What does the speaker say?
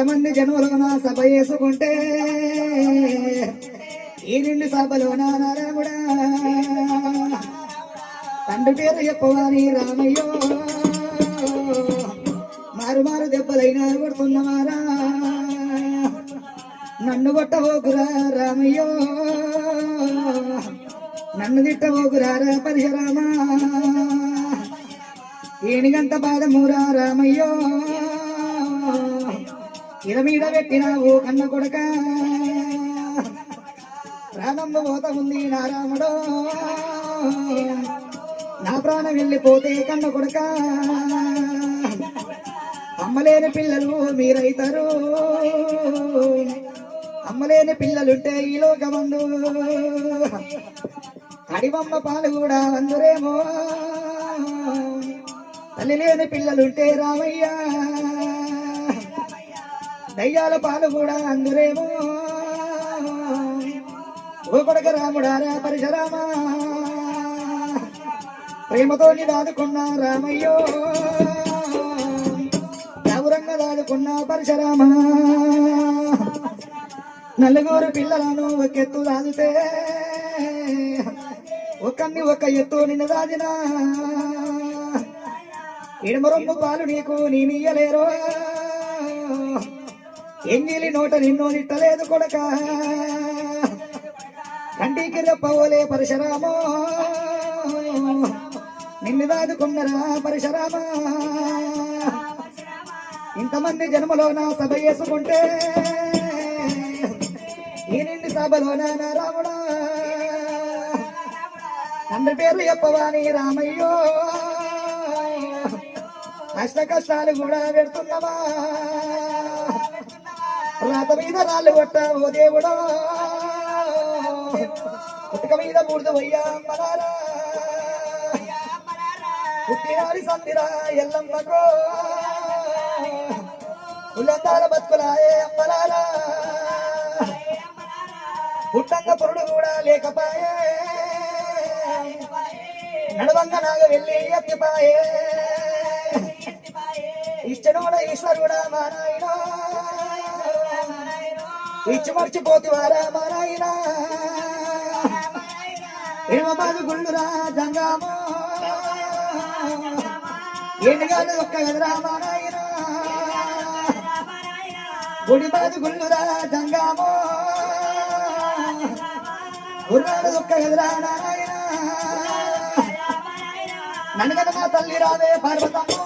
ఎంతమంది జనువులో నా సభ వేసుకుంటే ఈ నిండు సభలో నారాముడా తండ్రి పేరు చెప్పవాని రామయ్యో. మారు మారు దెబ్బలైనా కొడుతున్నవారా. నన్ను కొట్టబోకురా రామయ్యో. నన్ను తిట్టబోకురారా పరిశరామా. ఏనిగంత బాధమురా రామయ్యో. ఇల మీద పెట్టినావు కన్న కొడక. ప్రాణంబ పోత ఉంది నా రాముడో నా ప్రాణం వెళ్ళిపోతే కన్న కొడక. అమ్మలేని పిల్లలు మీరైతారు. అమ్మలేని పిల్లలుంటే ఈ లోకమందు. అడివమ్మ పాలు కూడా అందురేమో. తల్లి లేని పిల్లలుంటే రామయ్యా దయ్యాల పాలు కూడా అందరేమో. ఓ కొడక రాముడారా పరిశరామా. ప్రేమతో దాదుకున్న రామయ్యో. గౌరంగా దాదుకున్నా పరిశరామా. నలుగురు పిల్లలను ఒక ఎత్తు దాదితే ఒకన్ని ఒక ఎత్తు నిన్ను దాదినా. ఇడమరొమ్ము పాలు నీకు నేనియ్యలేరో. ఎంగిలి నోట నిన్ను నిట్టలేదు కొడక. కంటికి రెప్పవోలే పరశురామో. నిన్ను దాదుకున్నరా పరశురామ. ఇంతమంది జన్మలో నా సభ చేసుకుంటే ఈ నిండి సభలో నా రాముడా. తండ్రి పేరు చెప్పవాని రామయ్యో. కష్ట కష్టాలు కూడా పెడుతున్నావా. రాత మీద రాళ్ళు కొట్ట ఓ దేవుడో. పుట్టుక మీద మూడు వయ్యా మనారా పుట్టినారి సందిరా ఎల్లమ్మకో ఉల్లందాల బతుకులాయే అమ్మలారా. పుట్టంగ పొరుడు కూడా లేకపాయే. నడవంగ నాగ వెళ్ళి ఎత్తిపాయే. ఇచ్చనోడ ఈశ్వరుడా మా నాయన. ఇచ్చి మర్చిపోతివారా మా నాయన ఇడమబాదు గుళ్ళురా జంగామో. ఎండుగాలు ఒక్క గదరా మా గుడి గుడిబాదు గుళ్ళురా జంగామో. గుర్రాడు ఒక్క గదరా నారాయణ. నన్ను కనుక తల్లి రావే పార్వతమ్మో.